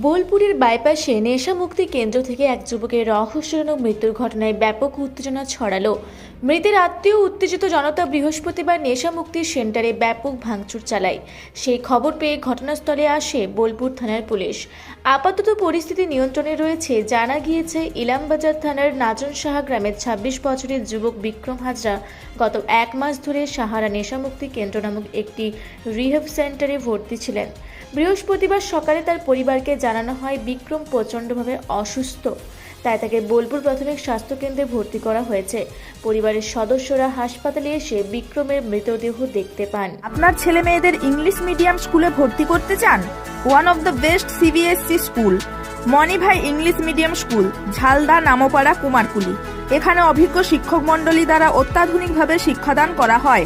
বোলপুরের বাইপাসে নেশা মুক্তি কেন্দ্র থেকে এক যুবকের রহস্যজনক মৃত্যুর ঘটনায় ব্যাপক উত্তেজনা ছড়ালো। মৃতের আত্মীয় উত্তেজিত জনতা বৃহস্পতিবার নেশা মুক্তি সেন্টারে ব্যাপক ভাঙচুর চালায়। সেই খবর পেয়ে ঘটনাস্থলে আসে বোলপুর থানার পুলিশ। আপাতত পরিস্থিতি নিয়ন্ত্রণে রয়েছে, জানা গিয়েছে ইলামবাজার থানার নাজন সাহা গ্রামের ছাব্বিশ বছরের যুবক বিক্রম হাজরা গত এক মাস ধরে সাহারা নেশামুক্তি কেন্দ্র নামক একটি রিহেব সেন্টারে ভর্তি ছিলেন। বৃহস্পতিবার সকালে তার পরিবারকে জানানো হয়, বিক্রম প্রচণ্ডভাবে অসুস্থ। তাই তাকে বোলপুর প্রাথমিক স্বাস্থ্যকেন্দ্রে ভর্তি করা হয়েছে। পরিবারের সদস্যরা হাসপাতালে এসে বিক্রমের মৃতদেহ দেখতে পান। আপনার ছেলে মেয়েদের ইংলিশ মিডিয়াম স্কুলে ভর্তি করতে চান? One of the best CBSE school Manibhai English medium school, Jhalda Nampara Kumarkuli. এখানে অভিজ্ঞ শিক্ষক মণ্ডলী দ্বারা অত্যাধুনিকভাবে শিক্ষাদান করা হয়।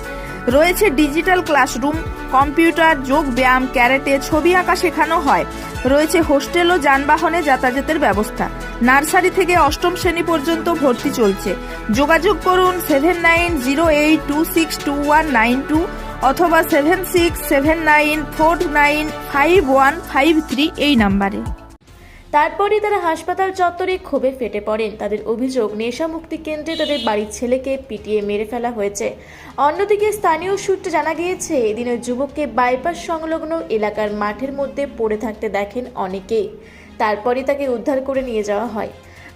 রয়েছে ডিজিটাল ক্লাসরুম কম্পিউটার যোগ ব্যায়াম ক্যারেটে, ছবি আঁকা শেখানো হয়। রয়েছে হোস্টেল ও যানবাহনে যাতায়াতের ব্যবস্থা। নার্সারি থেকে অষ্টম শ্রেণি পর্যন্ত ভর্তি চলছে। যোগাযোগ করুন seven nine zero eight two six two one nine two অথবা seven six seven nine four nine five one five three এই নাম্বারে। তারপরই তারা হাসপাতাল চত্বরে ক্ষোভে ফেটে পড়েন। তাদের অভিযোগ নেশা মুক্তি কেন্দ্রে তাদের বাড়ির ছেলেকে পিটিয়ে মেরে ফেলা হয়েছে। অন্যদিকে স্থানীয় সূত্রে জানা গিয়েছে, এদিন ওই যুবককে বাইপাস সংলগ্ন এলাকার মাঠের মধ্যে পড়ে থাকতে দেখেন অনেকেই। তারপরে তাকে উদ্ধার করে নিয়ে যাওয়া হয়।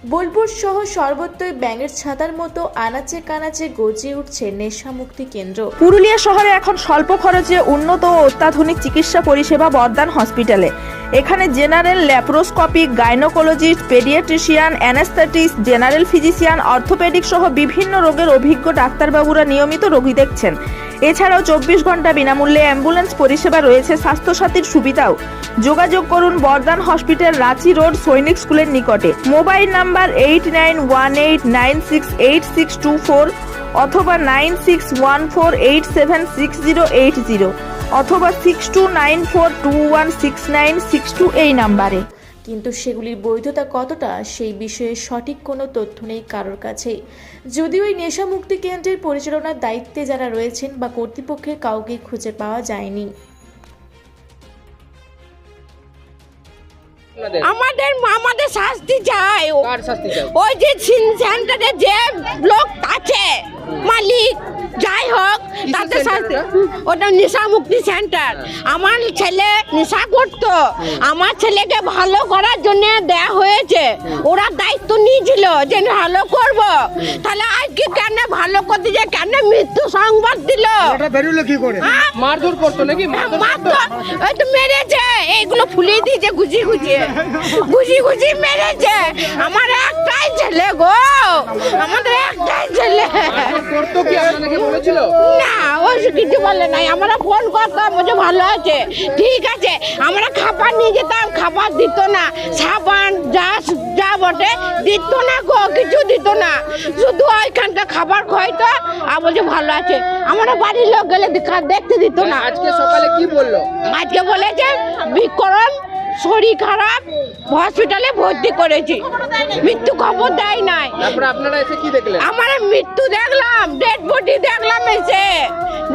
বোলপুর সহ সর্বত্রই ব্যাঙের ছাতার মতো আনাচে কানাচে গজিয়ে উঠছে নেশামুক্তি কেন্দ্র। পুরুলিয়া শহরে এখন স্বল্প খরচে উন্নত ও অত্যাধুনিক চিকিৎসা পরিষেবা বর্দান হসপিটালে। এখানে general laparoscopic gynaecologist, paediatrician, anaesthetist, general physician, orthopaedic সহ বিভিন্ন রোগের অভিজ্ঞ ডাক্তারবাবুরা নিয়মিত রোগী দেখছেন। এছাড়াও চব্বিশ ঘণ্টা বিনামূল্যে অ্যাম্বুলেন্স পরিষেবা রয়েছে, স্বাস্থ্যসাথীর সুবিধাও। যোগাযোগ করুন বর্দান হসপিটাল, রাঁচি রোড, সৈনিক স্কুলের নিকটে। Mobile number eight nine one eight nine six eight six two four অথবা nine six one four eight seven six zero eight zero অথবা six two nine four two one six nine six two এই নাম্বারে। কিন্তু সেগুলির বৈধতা কতটা সেই বিষয়ে সঠিক কোনো তথ্য নেই কারোর কাছে। যদিও এই নেশামুক্তি কেন্দ্রের পরিচালনার দায়িত্বে যারা রয়েছেন বা কর্তৃপক্ষের কাউকে খুঁজে পাওয়া যায়নি। আমাদের আমাদের শাস্তি চাই। শাস্তি চাই? ওই যে সেন্টারে যে লোক আছে মালিক। যাই হোক শাস্তি ওটা? নেশা মুক্তি সেন্টার আমার ছেলে নেশা করতো। আমার ছেলেকে ভালো করার জন্য দেয়া হয়েছে। ওরা দায়িত্ব নিয়েছিল যে ভালো করব। তাহলে আজকে কেন ভালো করতে যে কেন মৃত্যু সংবাদ দিল? এটা বেরোলো কি করে? হ্যাঁ? মারধর করতো নাকি? মারধর ওই তো মেরেছে। এইগুলো ফুলিয়ে দিয়েছে গুজি গুজি। গুজি গুজি মেরেছে। আমার একটাই ছেলে গো। আমাদের একটাই ছেলে। করতো কি বলেছিল? না ও কিছু বলে নাই। আমরা ফোন করতাম বলছে ভালো আছে। ঠিক আছে আমরা খাবার নিয়ে যেতাম খাবার দিত না। সাবান যা যা বটে দিত না গো কিছু দিত না। শুধু ওইখানটা খাবার খাইতো আর বলছে ভালো আছে। আমরা বাড়ির লোক গেলে দেখতে দিত না। আজকে সকালে কি বলল? আজকে বলেছে বিকরণ শরীর খারাপ হসপিটালে ভর্তি করেছি। মৃত্যু খবর দেয় নাই। তারপরে আপনারা এসে কি দেখলেন? আমার মৃত্যু দেখলাম। বডি দেখলাম এসে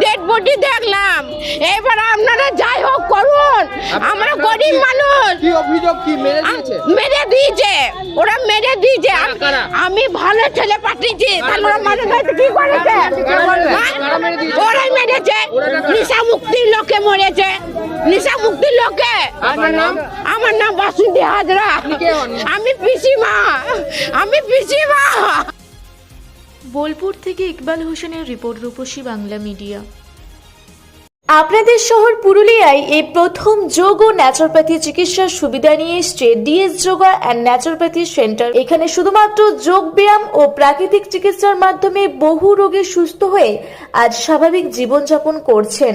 ডেড বডি দেখলাম। এবার আপনারা যাই হোক করুন। আমরা গরিব মানুষ। কি অভিযোগ কি মেরে দিয়েছে? মেরে দিয়েছে। ওরা মেরে দিয়েছে। আমি ভালো ছেলে পাঠিয়েছি। তাহলে ওরা দিয়েছে? কি করেছে? হ্যাঁ? কারা মেরে দিয়েছে? ওরাই মেরেছে। নিশা মুক্তির লোকে মরেছে। নিশা মুক্তির লোকে। আপনার নাম? আমার নাম বাসন্তী হাজরা। কে হন? আমি পিসিমা। আমি পিসিমা। বোলপুর থেকে ইকবাল হোসেনের রিপোর্ট রূপসী বাংলা মিডিয়া। আপনাদের শহর পুরুলিয়ায় এই প্রথম যোগ ও ন্যাচুরোপ্যাথি চিকিৎসার সুবিধা নিয়ে এসছে DS yoga and naturopathy centre এখানে শুধুমাত্র যোগ ব্যায়াম ও প্রাকৃতিক চিকিৎসার মাধ্যমে বহু রোগে সুস্থ হয়ে আজ স্বাভাবিক জীবনযাপন করছেন।